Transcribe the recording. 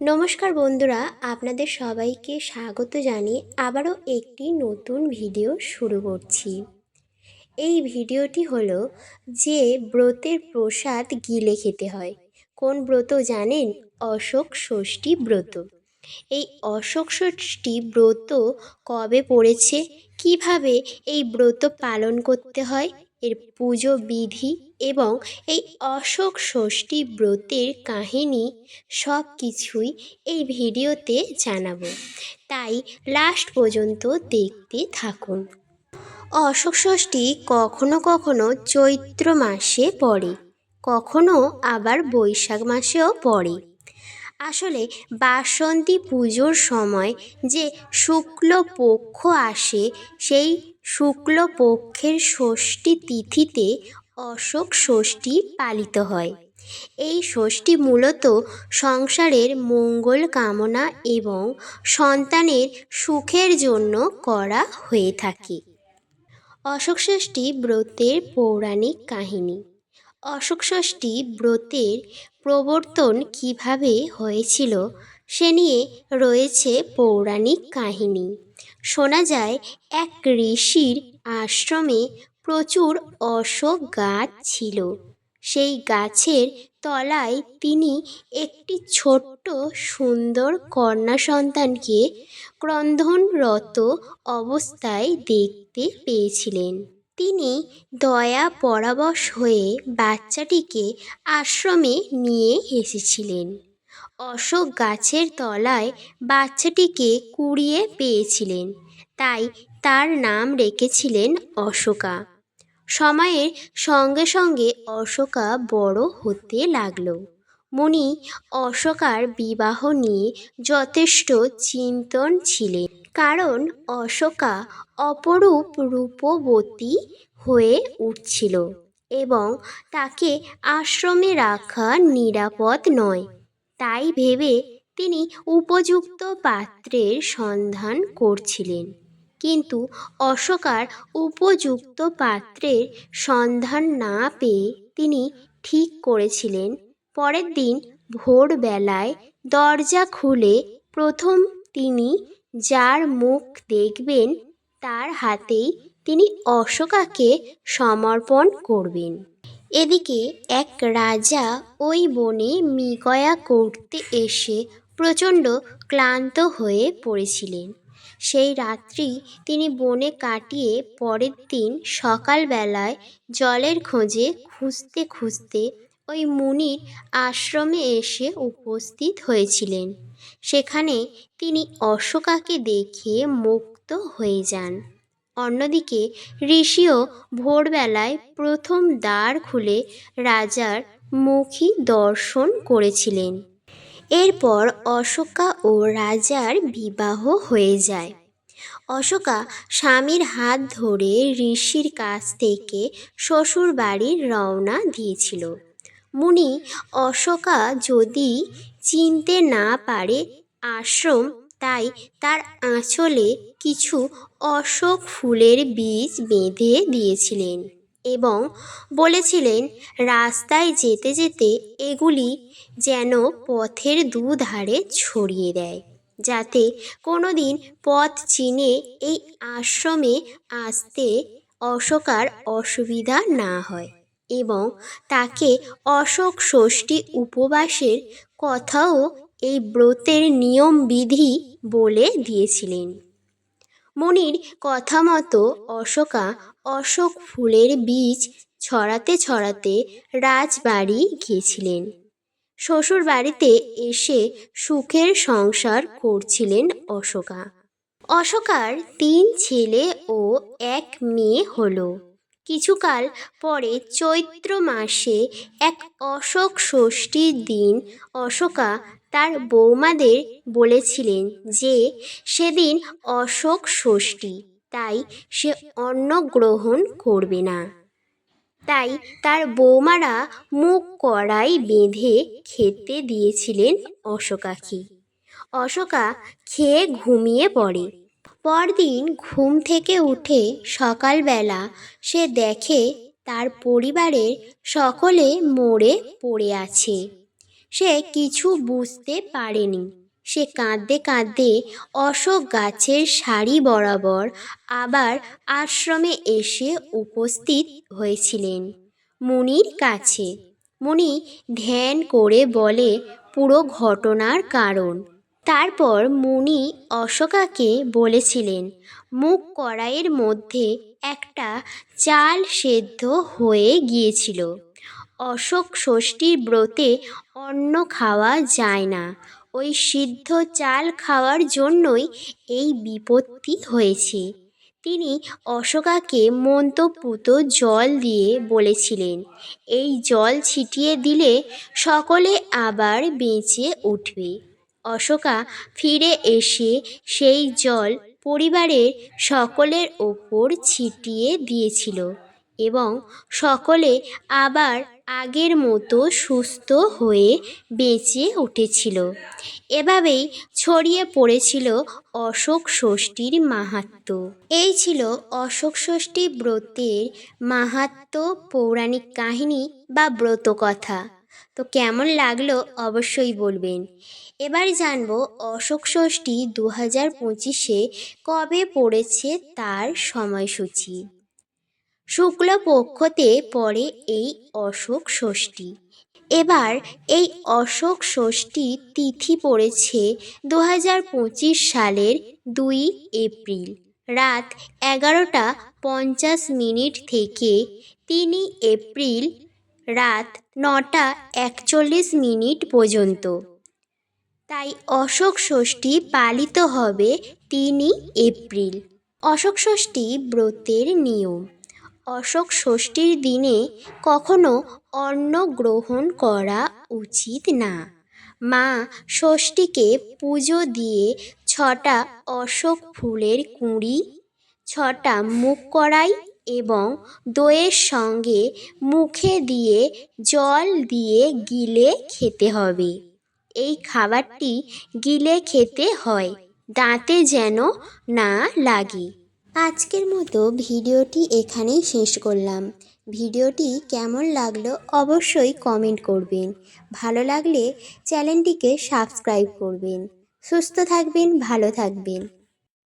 নমস্কার বন্ধুরা, আপনাদের সবাইকে স্বাগত জানিয়ে আবারও একটি নতুন ভিডিও শুরু করছি। এই ভিডিওটি হলো যে ব্রতের প্রসাদ গিলে খেতে হয়। কোন ব্রত জানেন? অশোক ষষ্ঠী ব্রত। এই অশোক ষষ্ঠী ব্রত কবে পড়েছে? কীভাবে এই ব্রত পালন করতে হয়? এর পুজো বিধি এবং এই অশোক ষষ্ঠী ব্রতের কাহিনী সব কিছুই এই ভিডিওতে জানাব। তাই লাস্ট পর্যন্ত দেখতে থাকুন। অশোক ষষ্ঠী কখনো কখনো চৈত্র মাসে পড়ে, কখনো আবার বৈশাখ মাসেও পড়ে। আসলে বাসন্তী পুজোর সময় যে শুক্লপক্ষ আসে, সেই শুক্লপক্ষের ষষ্ঠী তিথিতে অশোক ষষ্ঠী পালিত হয়। এই ষষ্ঠী মূলত সংসারের মঙ্গল কামনা এবং সন্তানের সুখের জন্য করা হয়ে থাকে। অশোক ষষ্ঠী ব্রতের পৌরাণিক কাহিনী। অশোক ষষ্ঠী ব্রতের প্রবর্তন কীভাবে হয়েছিল সে নিয়ে রয়েছে পৌরাণিক কাহিনী। শোনা যায়, এক ঋষির আশ্রমে প্রচুর অশোক গাছ ছিল। সেই গাছের তলায় তিনি একটি ছোট্ট সুন্দর কন্যা সন্তানকে ক্রন্ধনরত অবস্থায় দেখতে পেয়েছিলেন। তিনি দয়া পরাবশ হয়ে বাচ্চাটিকে আশ্রমে নিয়ে এসেছিলেন। অশোক গাছের তলায় বাচ্চাটিকে কুড়িয়ে পেয়েছিলেন। তাই তার নাম রেখেছিলেন অশোকা। সময়ের সঙ্গে সঙ্গে অশোকা বড় হতে লাগল। মুনি অশোকার বিবাহ নিয়ে যথেষ্ট চিন্তন ছিলেন। কারণ অশোকা অপরূপ রূপবতী হয়ে উঠছিল এবং তাকে আশ্রমে রাখা নিরাপদ নয়। তাই ভেবে তিনি উপযুক্ত পাত্রের সন্ধান করছিলেন। কিন্তু অশোকার উপযুক্ত পাত্রের সন্ধান না পেয়ে তিনি ঠিক করেছিলেন। পরের দিন ভোরবেলায় দরজা খুলে প্রথম তিনি যার মুখ দেখবেন, তার হাতেই তিনি অশোকাকে সমর্পণ করবেন। এদিকে এক রাজা ওই বনে মৃগয়া করতে এসে প্রচণ্ড ক্লান্ত হয়ে পড়েছিলেন। সেই রাত্রি তিনি বনে কাটিয়ে পরের দিন সকালবেলায় জলের খোঁজে খুঁজতে খুঁজতে ওই মুনির আশ্রমে এসে উপস্থিত হয়েছিলেন। সেখানে তিনি অশোকাকে দেখে মুক্ত হয়ে যান। অন্যদিকে ঋষিও ভোরবেলায় প্রথম দ্বার খুলে রাজার মুখী দর্শন করেছিলেন। এরপর অশোকা ও রাজার বিবাহ হয়ে যায়। অশোকা স্বামীর হাত ধরে ঋষির কাছ থেকে শ্বশুর বাড়ির রওনা দিয়েছিল। মুনি অশোকা যদি চিনতে না পারে, আশ্রম তাই তার আঁচলে কিছু অশোক ফুলের বীজ বেঁধে দিয়েছিলেন এবং বলেছিলেন, রাস্তায় যেতে যেতে এগুলি যেন পথের দুধারে ছড়িয়ে দেয়, যাতে কোনো দিন পথ চিনে এই আশ্রমে আসতে অশোকার অসুবিধা না হয় এবং তাকে অশোক ষষ্ঠী উপবাসের কথাও এই ব্রতের নিয়ম বিধি বলে দিয়েছিলেন। মনির কথা মতো অশোকা অশোক ফুলের বীজ ছড়াতে ছড়াতে রাজবাড়ি গিয়েছিলেন। শ্বশুর বাড়িতে এসে সুখের সংসার করছিলেন অশোকা। অশোকার তিন ছেলে ও এক মেয়ে হলো। কিছুকাল পরে চৈত্র মাসে এক অশোক ষষ্ঠীর দিন অশোকা তার বৌমাদের বলেছিলেন যে, সেদিন অশোক ষষ্ঠী, তাই সে অন্ন গ্রহণ করবে না। তাই তার বৌমারা মুখ কড়াই বেঁধে খেতে দিয়েছিলেন অশোকাকে। অশোকা খেয়ে ঘুমিয়ে পড়ে। পরদিন ঘুম থেকে উঠে সকালবেলা সে দেখে তার পরিবারের সকলে মরে পড়ে আছে। সে কিছু বুঝতে পারেনি। সে কাঁদতে কাঁদতে অশোক গাছের সারি বরাবর আবার আশ্রমে এসে উপস্থিত হয়েছিলেন মুনির কাছে। মুনি ধ্যান করে বলে পুরো ঘটনার কারণ। তারপর মুনি অশোকাকে বলেছিলেন, মুখ কড়াইয়ের মধ্যে একটা চাল সেদ্ধ হয়ে গিয়েছিল। অশোক ষষ্ঠীর ব্রতে অন্ন খাওয়া যায় না। ওই সিদ্ধ চাল খাওয়ার জন্যই এই বিপত্তি হয়েছে। তিনি অশোকাকে মন্ত্রপুত জল দিয়ে বলেছিলেন, এই জল ছিটিয়ে দিলে সকলে আবার বেঁচে উঠবে। অশোকা ফিরে এসে সেই জল পরিবারের সকলের ওপর ছিটিয়ে দিয়েছিল এবং সকলে আবার আগের মতো সুস্থ হয়ে বেঁচে উঠেছিল। এভাবেই ছড়িয়ে পড়েছিল অশোক ষষ্ঠীর মাহাত্ম্য এই ছিল অশোক ষষ্ঠী ব্রতের মাহাত্ম্য পৌরাণিক কাহিনী বা ব্রত কথা তো কেমন লাগল অবশ্যই বলবেন। এবার জানব অশোক ষষ্ঠী দু হাজার পঁচিশে কবে পড়েছে তার সময়সূচি। শুক্লপক্ষতে পড়ে এই অশোক ষষ্ঠী। এবার এই অশোক ষষ্ঠী তিথি পড়েছে দু হাজার পঁচিশ সালের দুই এপ্রিল, রাত এগারোটা পঞ্চাশ মিনিট থেকে তিনই এপ্রিল, রাত নটা একচল্লিশ মিনিট পর্যন্ত। তাই অশোক ষষ্ঠী পালিত হবে তিনই এপ্রিল। অশোক ষষ্ঠী ব্রতের নিয়ম। অশোক ষষ্ঠীর দিনে কখনো অন্ন গ্রহণ করা উচিত না। মা ষষ্ঠীকে পুজো দিয়ে ছটা অশোক ফুলের কুঁড়ি, ছটা মুখ করাই এবং দইয়ের সঙ্গে মুখে দিয়ে জল দিয়ে গিলে খেতে হবে। এই খাবারটি গিলে খেতে হয়, দাঁতে যেন না লাগে। আজকের মতো ভিডিওটি এখানেই শেষ করলাম। ভিডিওটি কেমন লাগল অবশ্যই কমেন্ট করবেন। ভালো লাগলে চ্যানেলটিকে সাবস্ক্রাইব করবেন। সুস্থ থাকবেন, ভালো থাকবেন।